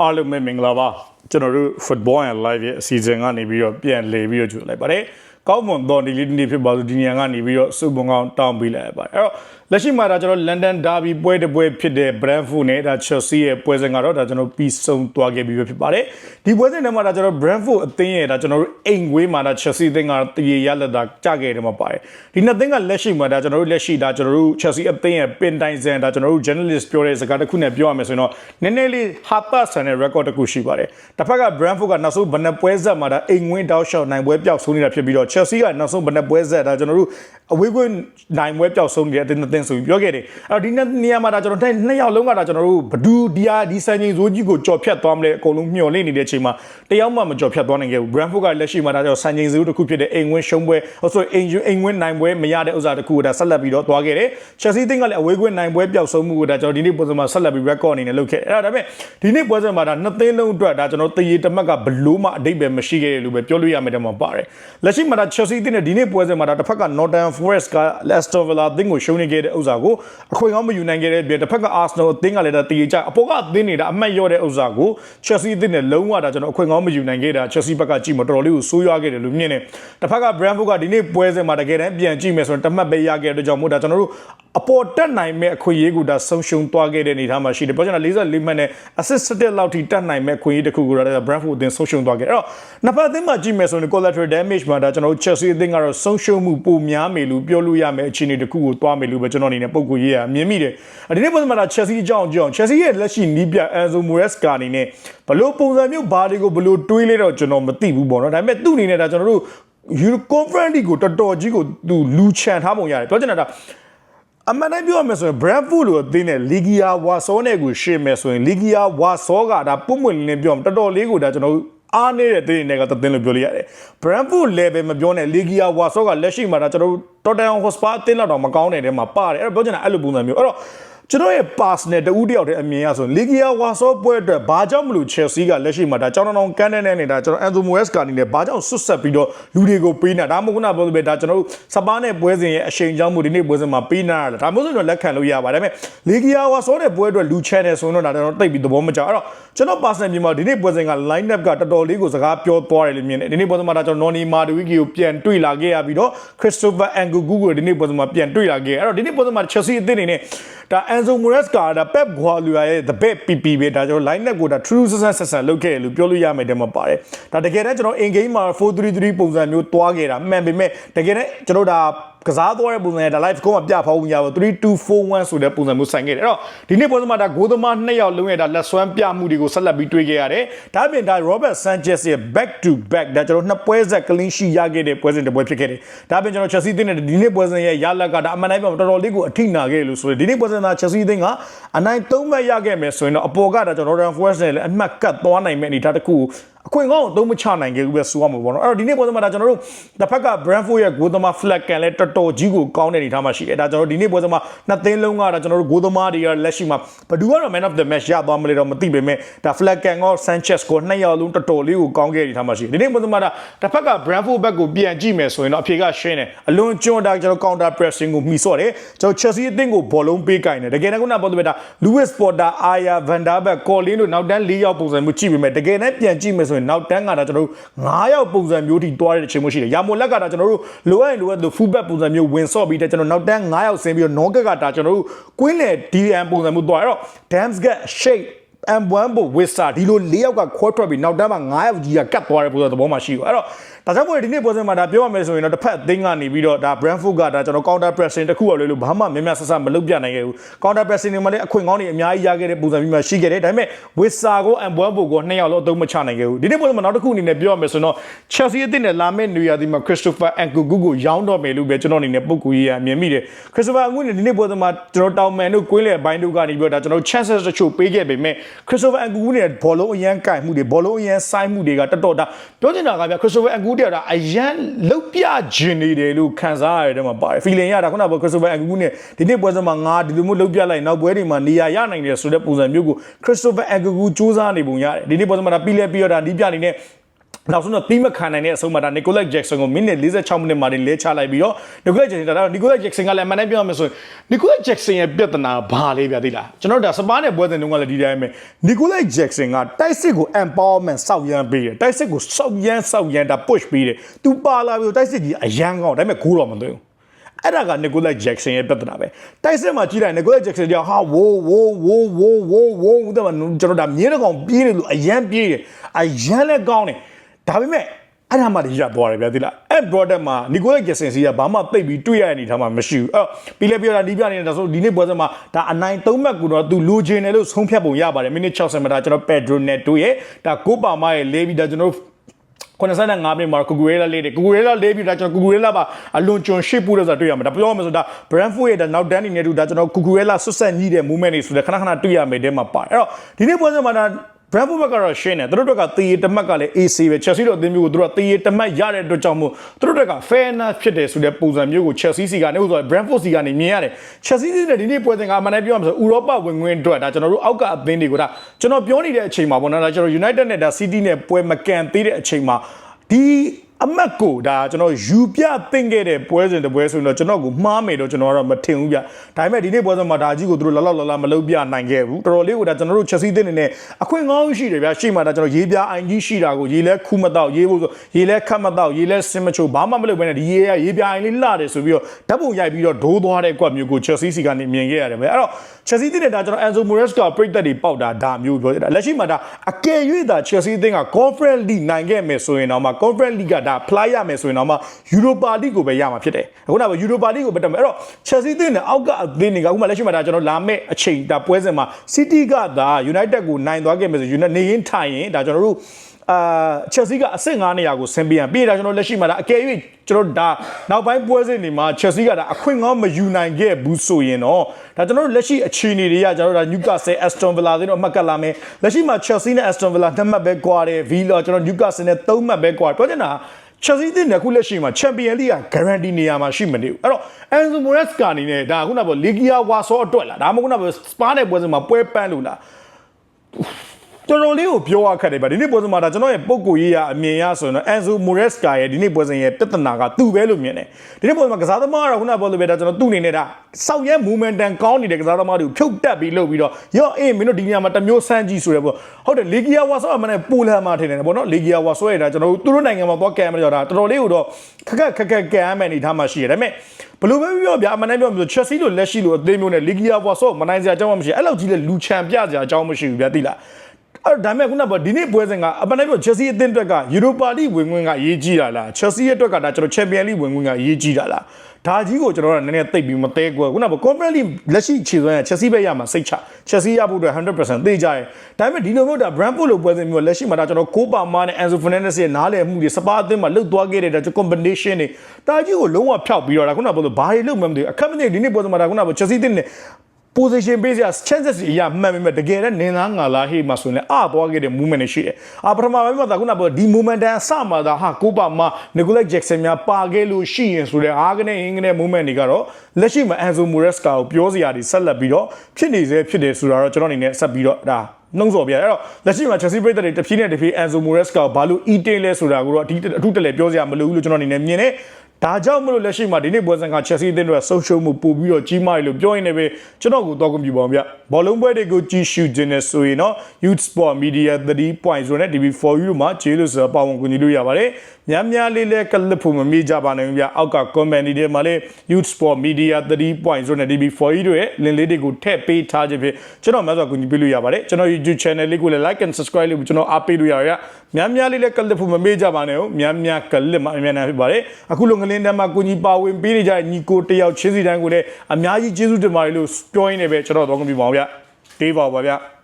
အားလုံးပဲမင်္ဂလာပါကျွန်တော်တို့ football and live ရဲ့အစီအစဉ်ကနေပြီးတော့ပြန်လည်ပြီးတော့ကြိုလိုက်ပါတယ်ကောင်းမွန်သောဒီလေးနေ့ဖြစ်ပါလို့ဒီနေရာကနေပြီးတော့စုပုံကောင်းတောင်းပေးလိုက်ရပါတယ်အဲ့တော့ လက်ရှိမှာဒါကျွန်တော် London Derby ပွဲတစ်ပွဲဖြစ်တဲ့ Brentford နဲ့ဒါ Chelsea ရဲ့ပွဲစဉ်ကတော့ဒါကျွန်တော်ပြီးဆုံးသွားခဲ့ပြီပဲဖြစ်ပါတယ်ဒီပွဲစဉ်ထဲမှာဒါကျွန်တော် Brentford အသင်းရဲ့ဒါကျွန်တော်တို့အိမ်ဝေးမှာဒါ Chelsea အသင်းကတရေရလက်တာကြခဲ့တယ်မှာပါတယ်ဒီနှစ်သင်းကလက်ရှိမှာဒါကျွန်တော်တို့လက်ရှိဒါကျွန်တော်တို့ Chelsea အသင်းရဲ့ပင်တိုင်စံဒါကျွန်တော်တို့ journalist ပြောတဲ့စကားတစ်ခုနဲ့ပြောရမယ်ဆိုရင်တော့နည်းနည်းလေးဟာတာဆန်တဲ့ record တစ်ခုရှိပါတယ်တစ်ဖက်က Brentford ကနောက်ဆုံးဘယ်နှပွဲဆက်မှာဒါအိမ်ဝင်းတောက်လျှောက်နိုင်ပွဲပျောက်ဆုံးနေတာဖြစ်ပြီးတော့ Chelsea ကနောက်ဆုံးဘယ်နှပွဲဆက်ဒါကျွန်တော်တို့အဝေးကွင်းနိုင်ပွဲပျောက်ဆုံးနေတဲ့အသင်းအသင်းဆိုပြီးပြောခဲ့တယ်အဲ့တော့ဒီနေရာမှာဒါကျွန်တော်နှစ်ယောက်လုံးကဒါကျွန်တော်တို့ဘဒူဒီယာဒီစံချိန်ဇိုးကြီးကိုကြော်ဖြတ်သွားမလဲအကုန်လုံးမျှော်လင့်နေတဲ့အချိန်မှာတယောက်မှမကြော်ဖြတ်သွားနိုင်ခဲ့ဘူး Brentford ကလက်ရှိမှာဒါကျွန်တော်စံချိန်ဇိုးတစ်ခုဖြစ်တဲ့အိမ်ဝင်းရှုံးပွဲဟိုဆိုအိမ်ယူအိမ်ဝင်းနိုင်ပွဲမရတဲ့ဥစ္စာတစ်ခုကိုဒါဆက်လက်ပြီးတော့သွားခဲ့တယ် Chelsea အသင်းကလည်းအဝေးကွင်းနိုင်ပွဲပျောက်ဆုံးမှုကိုဒါကျွန်တော်ဒီနေ့ပွဲစဉ်မှာဆက်လက်ပြီး record အနေနဲ့လုပ်ခဲ့အဲ့ဒါဒါပေမဲ့ဒီနေ့ပွဲစဉ်မှာဒါနှစ်သင်းလုံးအတွက်ဒါကျွန်တော်တရေတမက်ကဘလို့မှအတိတ်ပဲမရှိခဲ့တယ်လို့ပဲပြောလို့ရမယ်တဲ့မှာပါတယ်လက်ရှိမှာဒါ Chelsea အသင်းနဲ့ဒီနေ့ပွဲစဉ်မှာဒါတစ်ဖက်က Northern Forest က Aston Villa အသင်းကိုရှုံးနေခဲ့တဲ့ဥစ္စာကိုအခွင့်ကောင်းမယူနိုင်ခဲ့တဲ့ပြည်တစ်ဖက်က Arsenal အသင်းကလည်းဒါတရေကြအပေါ်ကအသင်းနေတာအမှတ်လျော့တဲ့ဥစ္စာကို Chelsea အသင်းနဲ့လုံးဝဒါကျွန်တော်အခွင့်ကောင်းမယူနိုင်ခဲ့တာ Chelsea ဘက်ကကြည့်မတော်တော်လေးကိုဆိုးရွားခဲ့တယ်လို့မြင်တယ်တစ်ဖက်က Brentford ကဒီနေ့ပွဲစဉ်မှာတကယ်တမ်းပြန်ကြည့်မယ်ဆိုရင်တမတ်ပဲရခဲ့တဲ့အတွက်ကြောင့်မို့ဒါကျွန်တော်တို့အပေါ်တက်နိုင်မဲ့အခွင့်အရေးကိုဒါဆုံးရှုံးသွားခဲ့တဲ့အနေအထားမှာရှိတယ်ပြောချင်တာ44မှတ်နဲ့ assist 7လောက်ထိတက်နိုင်မဲ့အခွင့်အရေးတစ်ခုကိုဒါ Brentford အသင်းဆုံးရှုံးသွားခဲ့အဲ့တော့နှစ်ဖက်အသင်းမှာကြည့်မယ်ဆိုရင် collateral damage မှာဒါကျွန်တော်တို့ Chelsea အသင်းကတော့ဆုံးရှုံးမှုပိုများမယ်လို့ပြောလို့ရမယ်အခြေအနေတစ်ခုကိုသွားမယ်လို့ပဲကျွန်တော်အနေနဲ့ပုံကိုရေးရမြင်မိတယ်ဒီနေ့ပုံစံမှာဒါ Chelsea အကြောင်းကြောင်း Chelsea ရဲ့လက်ရှိနီးပြ Enzo Maresca အနေနဲ့ဘလို့ပုံစံမျိုးဘာတွေကိုဘလို့တွေးလဲတော့ကျွန်တော်မသိဘူးပေါ့နော်ဒါပေမဲ့သူ့အနေနဲ့ဒါကျွန်တော်တို့ Euro Conference League ကိုတော်တော်ကြီးကိုသူလူချန်ထားပုံရတယ်ပြောချင်တာဒါအမှန်တိုင်းပြောရမယ်ဆိုရင် Brentford လို့အသင်းနဲ့ Ligia Warsaw နဲ့ကိုရှင်းမယ်ဆိုရင် Ligia Warsaw ကဒါပုံမှန်လင်းပြောတော်တော်လေးကိုဒါကျွန်တော် အားနေတဲ့တင်းတွေကတသင်းလို့ပြောလို့ရတယ်။ Brentford level မပြောနဲ့ Ligia Warsaw ကလက်ရှိမှာဒါကျွန်တော်တို့ Tottenham Hotspur အသင်းလောက်တော့မကောင်းတဲ့တဲမှာပါတယ်။အဲ့တော့ပြောချင်တာအဲ့လိုပုံစံမျိုး။အဲ့တော့ ကျွန်တော်ရဲ့ pass နဲ့တူတယောက်တည်းအမြင်ရဆိုလီဂီယာဝါဆော့ပွဲအတွက်ဘာကြောင့်မလို့ Chelsea ကလက်ရှိမှာဒါကြောင်းတောင်ကန်တဲ့နဲ့နေတာကျွန်တော် Enzo Moes ကနေနဲ့ဘာကြောင့်ဆွတ်ဆက်ပြီးတော့လူတွေကိုပေးနေတာဒါမှမဟုတ်ခုနပြောသလိုပဲဒါကျွန်တော်တို့စပါးနဲ့ပွဲစဉ်ရဲ့အရှိန်ကြောင့်မို့ဒီနေ့ပွဲစဉ်မှာပေးနာရတာဒါမျိုးဆိုတော့လက်ခံလို့ရပါတယ်ဒါပေမဲ့လီဂီယာဝါဆော့တဲ့ပွဲအတွက်လူ channel ဆိုတော့ဒါကျွန်တော်တိတ်ပြီးသဘောမကျအဲ့တော့ကျွန်တော် personal မြင်မှာဒီနေ့ပွဲစဉ်က line up ကတော်တော်လေးကိုစကားပြောသွားတယ်လို့မြင်တယ်ဒီနေ့ပွဲစဉ်မှာဒါကျွန်တော် Noni Madueke ကိုပြန်တွေ့လာခဲ့ရပြီးတော့ Christopher Nkunku ကိုဒီနေ့ပွဲစဉ်မှာပြန်တွေ့လာခဲ့အဲ့တော့ဒီနေ့ပွဲစဉ်မှာ Chelsea အသင်းအနေနဲ့ ဒါ Enzo Maresca ဒါ Pep Guardiola ရဲ့ the best PP ပဲဒါကျွန်တော် line up ကိုဒါ true ဆက်ဆက်ဆက်လုပ်ခဲ့တယ်လို့ပြောလို့ရမယ်တဲ့မှာပါတယ်ဒါတကယ်တမ်းကျွန်တော် in game မှာ433ပုံစံမျိုးတွားခဲ့တာမှန်ပေမဲ့တကယ်တမ်းကျွန်တော်ဒါကစားသွားတဲ့ပုံစံနဲ့ဒါ live ကိုမှပြဖောက်ဝင်ရပါ3241ဆိုတဲ့ပုံစံမျိုးဆိုင်ခဲ့တယ်အဲ့တော့ဒီနေ့ပွဲစဉ်မှာဒါဂိုးသမားနှစ်ယောက်လုံးရဲ့ဒါလက်စွမ်းပြမှုတွေကိုဆက်လက်ပြီးတွေ့ခဲ့ရတယ်ဒါအပြင်ဒါ Robert Sanchez ရဲ့ back to back ဒါကျွန်တော်နှစ်ပွဲဆက် clean sheet ရခဲ့တဲ့ပွဲစဉ်တစ်ပွဲဖြစ်ခဲ့တယ်ဒါအပြင်ကျွန်တော် Chelsea တင်းတဲ့ဒီနေ့ပွဲစဉ်ရဲ့ရလက်ကဒါအမှန်တိုင်းပြောတော်တော်လေးကိုအထိနာခဲ့လို့ဆိုရယ်ဒီနေ့ပွဲစဉ်သား Chelsea တင်းကအနိုင်၃မှတ်ရခဲ့မယ်ဆိုရင်တော့အပေါ်ကဒါကျွန်တော် Northern Forest နဲ့လည်းအမှတ်ကတ်သွားနိုင်မဲ့အနေအထားတစ်ခုကိုအခွင့်ကောင်းကိုသုံးမချနိုင်ခဲ့ဘူးပဲဆိုရမှာပေါ့နော်အဲ့တော့ဒီနေ့ပွဲစဉ်မှာဒါကျွန်တော်တို့တစ်ဖက်က Brentford ရဲ့ဂိုးသမား flag ကန်လဲတော်တော်ကြီးကိုကောင်းတဲ့အနေအထားမှာရှိတယ်ဒါကျွန်တော်ဒီနေ့ပွဲစဉ်မှာနှစ်သင်းလုံးကဒါကျွန်တော်တို့ဂိုးသမားတွေကလက်ရှိမှာဘယ်သူကတော့ man of the match ရသွားမလဲတော့မသိပေမဲ့ဒါ flag ကန်ကော Sanchez ကိုနှစ်ယောက်လုံးတော်တော်လေးကိုကောင်းခဲ့တဲ့အနေအထားမှာရှိတယ်ဒီနေ့ပွဲစဉ်မှာဒါတစ်ဖက်က Brentford ဘက်ကိုပြန်ကြည့်မယ်ဆိုရင်တော့အဖြေကရှင်းတယ်အလွန်ကျွန်းဒါကျွန်တော် counter pressing ကိုမှီဆော့တယ်ကျွန်တော် Chelsea အသင်းကိုဘောလုံးပေးကင်တယ်တကယ်တမ်းခုနပြောတဲ့ဒါ Lewis Potter Aya Van der Beek Colin တို့နောက်တန်း၄ယောက်ပုံစံမျိုးကြည့်ပေမဲ့တကယ်တမ်းပြန်ကြည့်မယ်ဆိုရင်နောက်တန်းကဒါကျွန်တော်တို့9ယောက်ပုံစံမျိုးထိတွားတဲ့အချိန်မျိုးရှိတယ်။ရာမိုလက်ကဒါကျွန်တော်တို့လိုအပ်ရင်လိုအပ်လို့ full back ပုံစံမျိုးဝင်ဆော့ပြီးတဲ့ကျွန်တော်နောက်တန်း9ယောက်ဆင်းပြီးတော့ non cut ကဒါကျွန်တော်တို့ကွင်းလေ DM ပုံစံမျိုးတွားအဲ့တော့ Damsgate shape M1 ဘဝစ်စာဒီလို၄ယောက်ကခွဲထွက်ပြီးနောက်တန်းမှာ9ယောက်ကြီးကကတ်သွားတဲ့ပုံစံသဘောမှရှိဘူးအဲ့တော့ ဒါကြောင့်မို့ဒီနေ့ပွဲစဉ်မှာဒါပြောရမယ်ဆိုရင်တော့တစ်ဖက်အသင်းကနေပြီးတော့ဒါ Brentford ကဒါကျွန်တော် counter pressing တစ်ခုအလွယ်လို့ဘာမှမြင်မြဆဆမလုပ်ပြနိုင်ခဲ့ဘူး counter pressing တွေမှာလည်းအခွင့်ကောင်းတွေအများကြီးရခဲ့တဲ့ပုံစံမျိုးမှရှိခဲ့တယ်ဒါပေမဲ့ဝစ်စာကို M1 ဘကိုနှစ်ယောက်လုံးအသုံးမချနိုင်ခဲ့ဘူးဒီနေ့ပွဲစဉ်မှာနောက်တစ်ခုအနေနဲ့ပြောရမယ်ဆိုတော့ Chelsea အသင်းနဲ့လာမယ့်နေရာဒီမှာ Christopher Nkunku ကိုရောင်းတော့မယ်လို့ပဲကျွန်တော်အနေနဲ့ပုံကူရေးရမြင်မိတယ် Christopher Nkunku နဲ့ဒီနေ့ပွဲစဉ်မှာကျွန်တော်တောင်မန်တို့ကွင်းလေအပိုင်းတို့ကနေပြီးတော့ဒါကျွန်တော် chances တချို့ပေးခဲ့ပေမဲ့ Christopher Nkunku နဲ့ဘောလုံးအရန်ကင်မှုတွေဘောလုံးအရန်ဆိုင်မှုတွေကတော်တော်ဒါပြောချင်တာကဗျ Christopher Nkunku တဲ့ဒါအရန်လုတ်ပြခြင်းနေတယ်လို့ခံစားရတယ်မှာပါတယ် feeling ရတာခုနက Christopher Nkunku နဲ့ဒီနေ့ပွဲစဉ်မှာငါဒီလိုမျိုးလုတ်ပြလိုက်နောက်ပွဲတွေမှာနေရာရနိုင်တယ်ဆိုတဲ့ပုံစံမျိုးကို Christopher Nkunku စူးစမ်းနေပုံရတယ်ဒီနေ့ပွဲစဉ်မှာဒါပြီးလဲပြီးတော့ဒါဒီပြအနေနဲ့ နောက်ဆုံးတော့တီးမခံနိုင်တဲ့အဆုံးမှာဒါနီကိုလက်ဂျက်ဆန်ကိုမိနစ်46မိနစ်မှာလဲချလိုက်ပြီးတော့နီကိုလက်ဂျက်ဆန်ဒါနီကိုလက်ဂျက်ဆန်ကလည်းအမှန်တမ်းပြောရမယ်ဆိုရင်နီကိုလက်ဂျက်ဆန်ရဲ့ပြဿနာဘာလေးဗျာသိလားကျွန်တော်တို့ဒါစပါးနဲ့ပွဲစဉ်တုန်းကလည်းဒီတိုင်းပဲနီကိုလက်ဂျက်ဆန်ကတိုက်စစ်ကို empowerment စောက်ရမ်းပေးတယ်တိုက်စစ်ကိုစောက်ရမ်းစောက်ရမ်းဒါ push ပေးတယ်သူပါလာပြီးတော့တိုက်စစ်ကြီးအရန်ကောင်းဒါပေမဲ့ဂိုးတော့မသွင်းဘူးအဲ့ဒါကနီကိုလက်ဂျက်ဆန်ရဲ့ပြဿနာပဲတိုက်စစ်မှာကြီးလိုက်နီကိုလက်ဂျက်ဆန်ကြောင့်ဟာဝိုးဝိုးဝိုးဝိုးဝိုးဝိုးဦးတယ်မကျွန်တော်ဒါမြင်းတကောင်ပြေးတယ်လို့အရန်ပြေးတယ်အရန်လည်းကောင်းတယ် ဒါပေမဲ့အဲ့ဒါမှတည်းရသွားတယ်ဗျာဒီလားအဲ့ product မှာနီကိုလက်ဂျက်ဆန်စီကဘာမှပိတ်ပြီးတွေ့ရတဲ့အနေထားမှာမရှိဘူးအဲ့ပြီးလဲပြောတာဒီပြနေတာဆိုဒီနေ့ပွဲစဉ်မှာဒါအနိုင်၃မှတ်ကိုတော့သူလိုချင်တယ်လို့ဆုံးဖြတ်ပုံရပါတယ်မိနစ်60မှာဒါကျွန်တော် Pedro Neto ရဲ့ဒါကိုပါမရဲ့လေးပြီးဒါကျွန်တော်95မိနစ်မှာကူကူရဲလာလေးတယ်ကူကူရဲလာလေးပြီးဒါကျွန်တော်ကူကူရဲလာပါအလွန်ကျွံရှေ့ပူလို့ဆိုတာတွေ့ရမှာဒါပြောရမယ်ဆိုဒါ Brentford ရဲ့ဒါနောက်တန်းနေနေတူဒါကျွန်တော်ကူကူရဲလာဆွတ်ဆက်ညီးတဲ့ movement တွေဆိုတော့ခဏခဏတွေ့ရမယ်တဲမှာပါတယ်အဲ့တော့ဒီနေ့ပွဲစဉ်မှာဒါ Brentford ဘက်ကတော့ရှင်းတယ်သူတို့ဘက်ကတေးတမက်ကလည်း AC ပဲ Chelsea တို့အသင်းမျိုးကိုသူတို့ကတေးတမက်ရတဲ့အတွက်ကြောင့်မို့သူတို့ဘက်က fairness ဖြစ်တယ်ဆိုတဲ့ပုံစံမျိုးကို Chelsea စီကနေဥဆို Brentford စီကနေမြင်ရတယ် Chelsea စီနဲ့ဒီနေ့ပွဲစဉ်ကအမှန်တည်းပြောရမှာဆိုဥရောပဝင်ငွေအတွက်ဒါကျွန်တော်တို့အောက်ကအသင်းတွေကိုဒါကျွန်တော်ပြောနေတဲ့အချိန်မှာပေါ့နော်ဒါကျွန်တော် United နဲ့ဒါ City နဲ့ပွဲမကန်သေးတဲ့အချိန်မှာဒီ အမတ်ကိုဒါကျွန်တော်ယူပြတင်ခဲ့တဲ့ပွဲစဉ်တစ်ပွဲဆိုရင်တော့ကျွန်တော်ကိုမှားမယ်တော့ကျွန်တော်ကတော့မထင်ဘူးဗျဒါပေမဲ့ဒီနေ့ပွဲစဉ်မှာဒါကြီးကိုသူတို့လောက်လောက်လာမလုပ်ပြနိုင်ခဲ့ဘူးတော်တော်လေးကိုဒါကျွန်တော်တို့ချက်စီးတဲ့နေနဲ့အခွင့်ကောင်းရှိတယ်ဗျရှိမှဒါကျွန်တော်ရေးပြအိုင်ကြီးရှိတာကိုရေးလဲခူးမတော့ရေးဖို့ဆိုရေးလဲခတ်မတော့ရေးလဲစင်မချိုဘာမှမလုပ်ဘဲနဲ့ဒီရေးရရေးပြအိုင်လေးလှတယ်ဆိုပြီးတော့ဓာတ်ပုံရိုက်ပြီးတော့ဒိုးသွားတဲ့ကွက်မျိုးကိုချက်စီစီကနေမြင်ခဲ့ရတယ်ဗျအဲ့တော့ချက်စီးတဲ့တာကျွန်တော် Enzo Moraes ကပြိတ်သက်တွေပေါက်တာဒါမျိုးပြောတာလက်ရှိမှာဒါအကယ်၍ဒါ Chelsea အသင်းက Conference League နိုင်ခဲ့မယ်ဆိုရင်တော့မှ Conference League ကဒါ fly ရမယ်ဆိုရင်တော့မှ Europa League ကိုပဲရမှာဖြစ်တယ်အခုနက Europa League ကိုပဲတက်မယ်အဲ့တော့ Chelsea အသင်းနဲ့အောက်ကအသင်းတွေကအခုမှလက်ရှိမှာဒါကျွန်တော်လာမယ့်အချိန်ဒါပွဲစဉ်မှာ City ကဒါ United ကိုနိုင်သွားခဲ့မယ်ဆို United နေရင်ထိုင်ရင်ဒါကျွန်တော်တို့ အာချက်စီကအဆင့်9နေရာကိုဆင်းပြန်ပြီးတာကျွန်တော်လက်ရှိမှာဒါအကယ်၍ကျွန်တော်ဒါနောက်ပိုင်းပွဲစဉ်တွေမှာချက်စီကဒါအခွင့်ကောင်းမယူနိုင်ခဲ့ဘူးဆိုရင်တော့ဒါကျွန်တော်တို့လက်ရှိအခြေအနေတွေကကျွန်တော်တို့ဒါ Newcastle Aston Villa တွေတော့အမှတ်ကလာမယ်လက်ရှိမှာ Chelsea နဲ့ Aston Villa နှစ်မှတ်ပဲကွာတယ် Villa ကျွန်တော် Newcastle နဲ့သုံးမှတ်ပဲကွာပြောချင်တာ Chelsea တင်တဲ့ခုလက်ရှိမှာ Champion League က guarantee နေရာမှာရှိမနေဘူးအဲ့တော့ Enzo Moraes ကအနေနဲ့ဒါခုနကပြော Liga Warsaw အတွက်လားဒါမှမဟုတ်ခုနကပြော Spa နဲ့ပွဲစဉ်မှာပွဲပန်းလို့လား တော်တော်လေးကိုပြောရခက်တယ်ဗျဒီနေ့ပွဲစဉ်မှာဒါကျွန်တော်ရဲ့ပုံကိုရေးရအမြင်ရဆိုရင်တော့ Enzo Moresca ရဲ့ဒီနေ့ပွဲစဉ်ရဲ့ပြဿနာကသူ့ပဲလို့မြင်တယ်ဒီနေ့ပွဲစဉ်မှာကစားသမားကတော့ခုနပြောလို့ပဲဒါကျွန်တော်သူ့အနေနဲ့ဒါစောက်ရဲ momentum ကောင်းနေတဲ့ကစားသမားတွေကိုဖြုတ်တက်ပြီးလုပ်ပြီးတော့ရော့အေးမင်းတို့ဒီနေရာမှာတစ်မျိုးစမ်းကြည့်ဆိုရပေါ့ဟုတ်တယ် Ligia Warsaw အမှန်နဲ့ပိုလန်မှာထင်တယ်ပေါ့နော် Ligia Warsaw ရဲ့ဒါကျွန်တော်တို့သူတို့နိုင်ငံမှာသွားကံရမယ်ကြောတာတော်တော်လေးကိုတော့ခက်ခက်ခက်ခက်ကံရမယ်အနေထားမှာရှိရတယ်ဒါပေမဲ့ဘလို့ပဲပြောဗျာအမှန်တမ်းပြောမျိုး Chelsea လို့လက်ရှိလို့အသေးမျိုးနဲ့ Ligia Warsaw မနိုင်စရာအကြောင်းမရှိအဲ့လောက်ကြီးလေလူချန်ပြစရာအကြောင်းမရှိဘူးဗျာသိလား အဲ့ဒါမဲ့ခုနကဒီနေ့ပွဲစဉ်ကအပနိုင်ပြော Chelsea အသင်းအတွက်ကယူရိုပါလိဝင်ခွင့်ကအရေးကြီးတာလား Chelsea ရဲ့အတွက်ကဒါကျွန်တော် Champions League ဝင်ခွင့်ကအရေးကြီးတာလားဒါကြီးကိုကျွန်တော်ကနည်းနည်းသိပ်ပြီးမသေးကွယ်ခုနက Conference League လက်ရှိခြေစွမ်းရ Chelsea ပဲရမှာစိတ်ချ Chelsea ရဖို့အတွက်100%သိကြတယ်ဒါပေမဲ့ဒီလိုမျိုးဒါ Brentford လိုပွဲစဉ်မျိုးလက်ရှိမှာဒါကျွန်တော်ကိုပါမာနဲ့ Enzo Fernandez ရဲ့နားလည်မှုတွေစပါအသင်းမှာလှုပ်သွားခဲ့တဲ့ဒါ combination တွေဒါကြီးကိုလုံးဝဖျောက်ပြီးတော့ဒါခုနကပြောလို့ဘာတွေလုပ်မှမသိဘူးအခက်မသိဒီနေ့ပွဲစဉ်မှာဒါခုနက Chelsea အသင်းနဲ့ position ပေးစရာ chances တွေအရမှန်ပေမဲ့တကယ်တော့နင်းသားငါလားဟေးမှာဆိုရင်အသွားခဲ့တဲ့ movement တွေရှိတယ်။အာပထမပိုင်းမှာဒါခုနကပြောဒီ movement တန်အစမှာဒါဟာကိုပါမ Nicolas Jackson များပါခဲ့လို့ရှိရင်ဆိုတဲ့အားကနေအင်္ဂနဲ့ movement တွေကတော့လက်ရှိမှာ Enzo Moresca ကိုပြောစရာတွေဆက်လက်ပြီးတော့ဖြစ်နေစေဖြစ်တယ်ဆိုတာတော့ကျွန်တော်အနေနဲ့ဆက်ပြီးတော့ဒါနှုံးစော်ပြရအဲ့တော့လက်ရှိမှာ Chelsea ပြည်သက်တွေတစ်ဖြည်းနဲ့တစ်ဖြည်း Enzo Moresca ကိုဘာလို့ e-tail လဲဆိုတာကိုတော့အထူးအထူးတလဲပြောစရာမလိုဘူးလို့ကျွန်တော်အနေနဲ့မြင်တယ် ဒါကြောင့်မလို့လက်ရှိမှာဒီနေ့ပွဲစဉ်က Chelsea အသင်းတို့ဆုံးရှုံးမှုပို့ပြီးတော့ကြီးမားတယ်လို့ပြောရင်းနဲ့ပဲကျွန်တော်ကိုတော့ကွန်ပျူတာဗျဘောလုံးပွဲတွေကိုကြည့်ရှုခြင်းနဲ့ဆိုရင်တော့ Youth Sport Media 3.0နဲ့ TV4U တို့မှာကျေးလို့ဆိုတာပါဝင်ကူညီလို့ရပါတယ် များများလေးလဲကလစ်ဖို့မမေ့ကြပါနဲ့ဗျအောက်က comment တွေမှာလည်း Youth Sport Media 3.0နဲ့ TV4U တို့ရဲ့ link လေးတွေကိုထည့်ပေးထားခြင်းဖြင့်ကျွန်တော်များစွာကူညီပေးလို့ရပါတယ်ကျွန်တော် YouTube channel လေးကိုလည်း like and subscribe လို့ကျွန်တော်အားပေးလို့ရရများများလေးလဲကလစ်ဖို့မမေ့ကြပါနဲ့ဟုတ်များများကလစ်မှအများနဲ့ဖြစ်ပါတယ်အခုလိုငလင်းတမ်းမှာကူညီပါဝင်ပေးနေကြတဲ့ညီကိုတယောက်ချင်းစီတိုင်းကိုလည်းအများကြီးကျေးဇူးတင်ပါတယ်လို့ပြောရင်းနဲ့ပဲကျွန်တော်တော့ကွန်ပျူတာပါဗျတေးပါပါဗျ